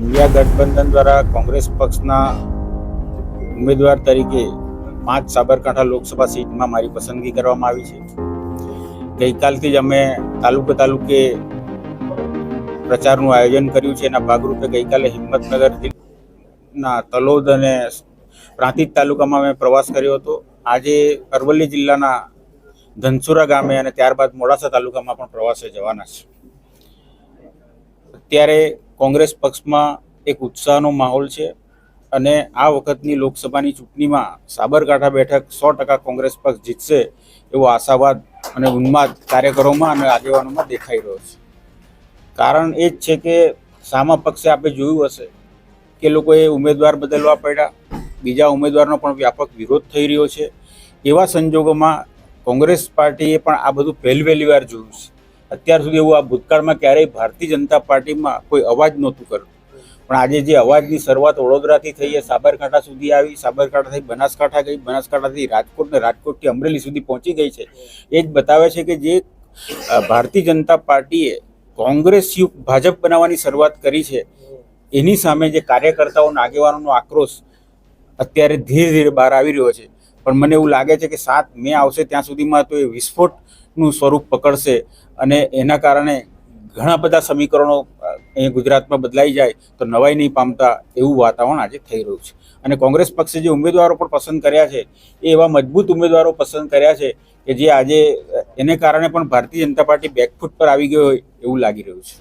India ગઠબંધન દ્વારા કોંગ્રેસ પક્ષના ઉમેદવાર તરીકે પાંચ સાબરકાંઠા લોકસભા સીટમાં મારી પસંદગી કરવામાં આવી છે. ગઈકાલથી જ અમે તાલુકે તાલુકે પ્રચારનું આયોજન કર્યું છે. એના ભાગરૂપે ગઈકાલે હિંમતનગર ના તલોદ અને પ્રાંતિજ તાલુકામાં અમે પ્રવાસ કર્યો હતો. આજે અરવલ્લી જિલ્લાના ધનસુરા ગામે અને ત્યારબાદ મોડાસા તાલુકામાં પણ પ્રવાસે જવાના છે. અત્યારે કોંગ્રેસ પક્ષમાં એક ઉત્સાહનો માહોલ છે અને આ વખતની લોકસભાની ચૂંટણીમાં સાબરકાંઠા બેઠક સો ટકા કોંગ્રેસ પક્ષ જીતશે એવો આશાવાદ અને ઉન્માદ કાર્યકરોમાં અને આગેવાનોમાં દેખાઈ રહ્યો છે. કારણ એ જ છે કે સામા પક્ષે આપણે જોયું હશે કે લોકોએ ઉમેદવાર બદલવા પડ્યા. બીજા ઉમેદવારનો પણ વ્યાપક વિરોધ થઈ રહ્યો છે. એવા સંજોગોમાં કોંગ્રેસ પાર્ટીએ પણ આ બધું પહેલી પહેલી વાર જોયું છે. અત્યાર સુધી એવું આ ભૂતકાળમાં ક્યારેય ભારતીય જનતા પાર્ટીમાં કોઈ અવાજ નહોતું કરતું પણ આજે જે અવાજની શરૂઆત વડોદરાથી થઈ એ સાબરકાંઠા સુધી આવી, સાબરકાંઠાથી બનાસકાંઠા ગઈ, બનાસકાંઠાથી રાજકોટ ને રાજકોટથી અમરેલી સુધી પહોંચી ગઈ છે. એ જ બતાવે છે કે જે ભારતીય જનતા પાર્ટીએ કોંગ્રેસ યુક્ત ભાજપ બનાવવાની શરૂઆત કરી છે, એની સામે જે કાર્યકર્તાઓના આગેવાનોનો આક્રોશ અત્યારે ધીરે ધીરે બહાર આવી રહ્યો છે. પણ મને એવું લાગે છે કે સાત મે આવશે ત્યાં સુધીમાં તો એ વિસ્ફોટનું સ્વરૂપ પકડશે અને એના કારણે ઘણા બધા સમીકરણો અહીં ગુજરાતમાં બદલાઈ જાય તો નવાઈ નહીં પામતા એવું વાતાવરણ આજે થઈ રહ્યું છે. અને કોંગ્રેસ પક્ષે જે ઉમેદવારો પણ પસંદ કર્યા છે, એ એવા મજબૂત ઉમેદવારો પસંદ કર્યા છે કે જે આજે એને કારણે પણ ભારતીય જનતા પાર્ટી બેકફૂટ પર આવી ગયો હોય એવું લાગી રહ્યું છે.